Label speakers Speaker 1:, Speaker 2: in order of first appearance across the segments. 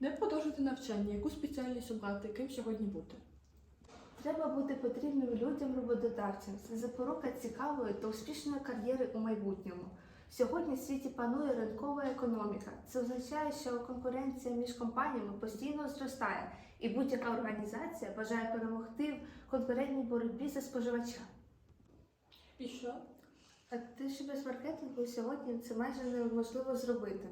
Speaker 1: Де продовжити навчання? Яку спеціальність обрати? Ким сьогодні бути?
Speaker 2: Треба бути потрібним людям роботодавцям. Це запорука цікавої та успішної кар'єри у майбутньому. Сьогодні в світі панує ринкова економіка. Це означає, що конкуренція між компаніями постійно зростає, і будь-яка організація бажає перемогти в конкурентній боротьбі за споживача.
Speaker 1: І що?
Speaker 2: А ти ж без маркетингу сьогодні це майже неможливо зробити.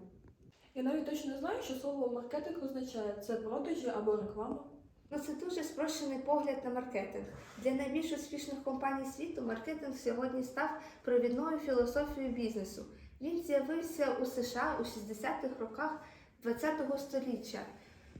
Speaker 1: Я навіть точно не знаю, що слово маркетинг означає це продажі або реклама.
Speaker 2: Ну, це дуже спрощений погляд на маркетинг. Для найбільш успішних компаній світу маркетинг сьогодні став провідною філософією бізнесу. Він з'явився у США у 60-х роках ХХ століття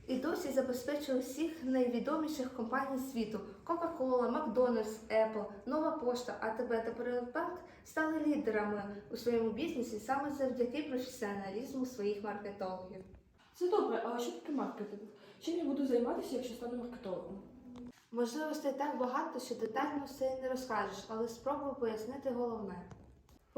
Speaker 2: і досі забезпечує всіх найвідоміших компаній світу: Coca-Cola, McDonald's, Apple, Нова Пошта, АТБ та Приватбанк стали лідерами у своєму бізнесі саме завдяки професіоналізму своїх маркетологів.
Speaker 1: Це добре, а що таке маркетинг? Чим я буду займатися, якщо стану маркетологом?
Speaker 2: Можливостей так багато, що детально все не розкажеш, але спробую пояснити головне.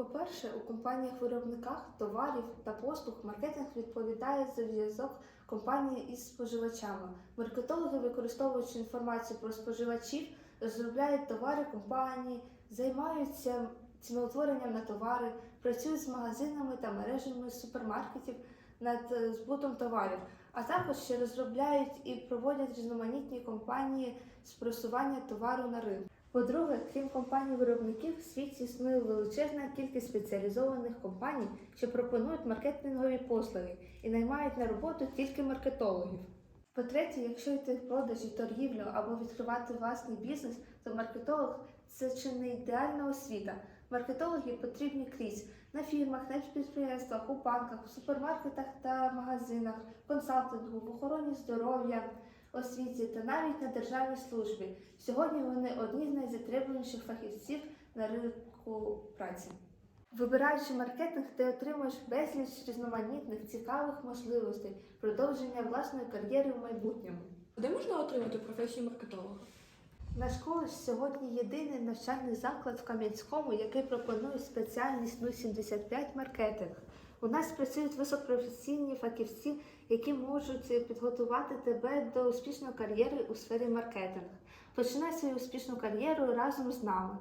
Speaker 2: По-перше, у компаніях-виробниках товарів та послуг маркетинг відповідає за зв'язок компанії із споживачами. Маркетологи, використовуючи інформацію про споживачів, розробляють товари компанії, займаються ціноутворенням на товари, працюють з магазинами та мережами супермаркетів над е, збутом товарів, а також ще розробляють і проводять різноманітні компанії з просування товару на ринку. По-друге, крім компаній-виробників, в світі існує величезна кількість спеціалізованих компаній, що пропонують маркетингові послуги і наймають на роботу тільки маркетологів. По-третє, якщо йти в продажі, торгівлю або відкривати власний бізнес, то маркетолог це чи не ідеальна освіта. Маркетологи потрібні крізь на фірмах, на підприємствах, у банках, у супермаркетах та магазинах, консалтингу, в охороні здоров'я, освіті та навіть на державній службі. Сьогодні вони одні з найзатребуваніших фахівців на ринку праці. Вибираючи маркетинг, ти отримуєш безліч різноманітних цікавих можливостей продовження власної кар'єри в майбутньому.
Speaker 1: Де можна отримати професію маркетолога?
Speaker 2: Наш коледж сьогодні єдиний навчальний заклад в Кам'янському, який пропонує спеціальність 075 маркетинг. У нас працюють високопрофесійні фахівці, які можуть підготувати тебе до успішної кар'єри у сфері маркетингу. Починай свою успішну кар'єру разом з нами.